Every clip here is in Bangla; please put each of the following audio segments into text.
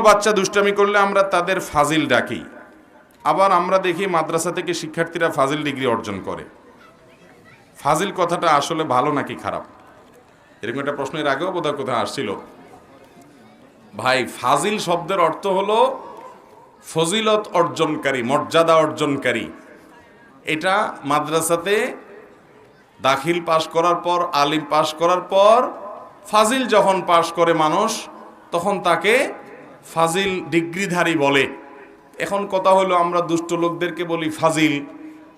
কোনো বাচ্চা দুষ্টামি করলে আমরা তাদের ফাজিল ডাকি। আবার আমরা দেখি মাদ্রাসা থেকে শিক্ষার্থীরা ফাজিল ডিগ্রি অর্জন করে। ফাজিল কথাটা আসলে ভালো নাকি খারাপ? এরকম একটা প্রশ্ন এর আগেও বোধহয় কোথাও আসছিল। ভাই, ফাজিল শব্দের অর্থ হলো ফজিলত অর্জনকারী, মর্যাদা অর্জনকারী। এটা মাদ্রাসাতে দাখিল পাশ করার পর, আলিম পাশ করার পর, ফাজিল যখন পাশ করে মানুষ, তখন তাকে ফাজিল ডিগ্রিধারী বলে। এখন কথা হলো, আমরা দুষ্ট লোকদেরকে বলি ফাজিল,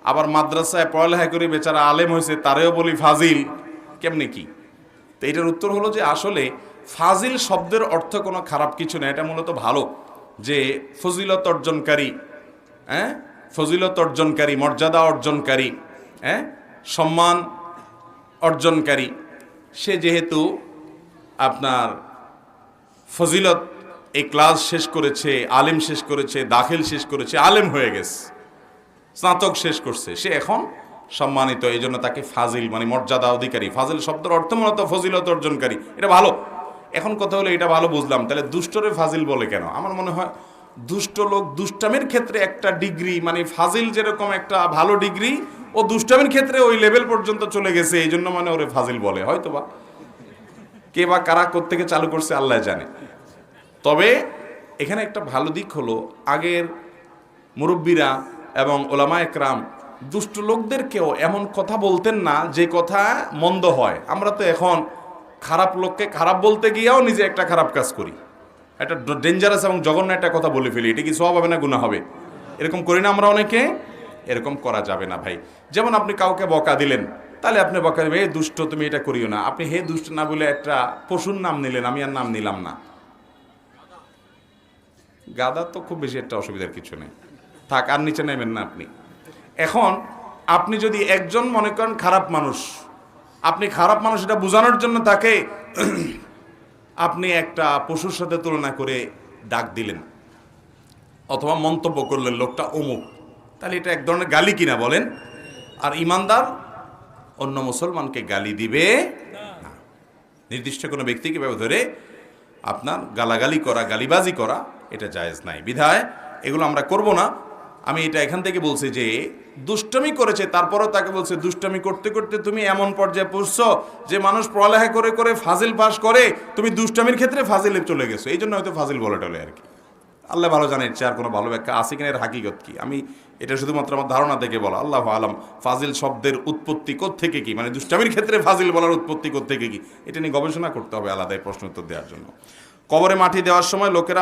আবার মাদ্রাসায় পড়ালেখা করে, বেচারা আলেম হয়েছে, তারেও বলি ফাজিল। কেমনে কি? তো এটার উত্তর হলো যে, আসলে ফাজিল শব্দের অর্থ কোনো খারাপ কিছু না, এটা মূলত ভালো। যে ফজিলত অর্জনকারী হ্যাঁ? ফজিলত অর্জনকারী, মর্যাদা অর্জনকারী হ্যাঁ? সম্মান অর্জনকারী। সে যেহেতু আপনার ফজিলত এই ক্লাস শেষ করেছে, আলেম শেষ করেছে, দাখিল শেষ করেছে, আলেম হয়ে গেছে। স্নাতক শেষ করছে। সে এখন সম্মানিত, এই জন্য তাকে ফাজিল মানে মর্যাদা অধিকারী। ফাজিল শব্দের অর্থ মূলত ফজিলত অর্জনকারী। এটা ভালো। এখন কথা হলো, এটা ভালো বুঝলাম। তাহলে দুষ্টরে ফাজিল বলে কেন? আমার মনে হয় দুষ্ট লোক দুষ্টামের ক্ষেত্রে একটা ডিগ্রি মানে ফাজিল যেরকম একটা ভালো ডিগ্রি, ও দুষ্টামের ক্ষেত্রে ওই লেভেল পর্যন্ত চলে গেছে। এই জন্য মানে ওরে ফাজিল বলে হয়তো বা কে বা কারা থেকে চালু করছে, আল্লাহ জানে। তবে এখানে একটা ভালো দিক হলো, আগের মুরব্বীরা এবং ওলামা একরাম দুষ্ট লোকদেরকেও এমন কথা বলতেন না যে কথা মন্দ হয়। আমরা তো এখন খারাপ লোককে খারাপ বলতে গিয়েও নিজে একটা খারাপ কাজ করি। একটা ডেঞ্জারাস এবং জঘন্য একটা কথা বলে ফেলি, এটা কি সব হবে না গুণা হবে? এরকম করি না আমরা অনেকে? এরকম করা যাবে না ভাই। যেমন আপনি কাউকে বকা দিলেন, তাহলে আপনি বকা দেবে হে দুষ্ট, তুমি এটা করিও না। আপনি হে দুষ্ট না বলে একটা পশুর নাম নিলেন, আমি আর নাম নিলাম না। গাদা তো খুব বেশি একটা অসুবিধার কিছু নেই। থাক, আর নিচে নেবেন না আপনি। এখন আপনি যদি একজন মনে করেন খারাপ মানুষ, আপনি খারাপ মানুষ এটা বোঝানোর জন্য তাকে আপনি একটা পশুর সাথে তুলনা করে ডাক দিলেন। অথবা মন্তব্য করলেন, লোকটা অমুক। তাহলে এটা এক ধরনের গালি কিনা বলেন? আর ইমানদার অন্য মুসলমানকে গালি দিবে নির্দিষ্ট কোনো ব্যক্তিকে ধরে আপনার গালাগালি করা, গালিবাজি করা এটা জায়েজ নাই। বিধায় এগুলো আমরা করব না। আমি এটা এখান থেকে বলছি যে, দুষ্টমি করেছে, তারপরও তাকে বলছে, দুষ্টমি করতে করতে তুমি এমন পর্যায়ে পড়ছো যে মানুষ পড়ালেখা করে করে ফাজিল পাস করে তুমি দুষ্টমির ক্ষেত্রে ফাজিলে চলে গেছো। এই জন্য হয়তো ফাজিল বলে টলে আর কি। আল্লাহ ভালো জানে চেয়ে আর কোনো ভালো ব্যাখ্যা আছে কিনা, এর হাকিগত কি? আমি এটা শুধুমাত্র আমার ধারণা থেকে বলা। আল্লাহ আলম, ফাজিল শব্দের উৎপত্তি থেকে কি? মানে দুষ্টামির ক্ষেত্রে ফাজিল বলার উৎপত্তি থেকে কি? এটা নিয়ে গবেষণা করতে হবে আলাদাই প্রশ্ন উত্তর দেওয়ার জন্য। কবরে মাটি দেওয়ার সময় লোকেরা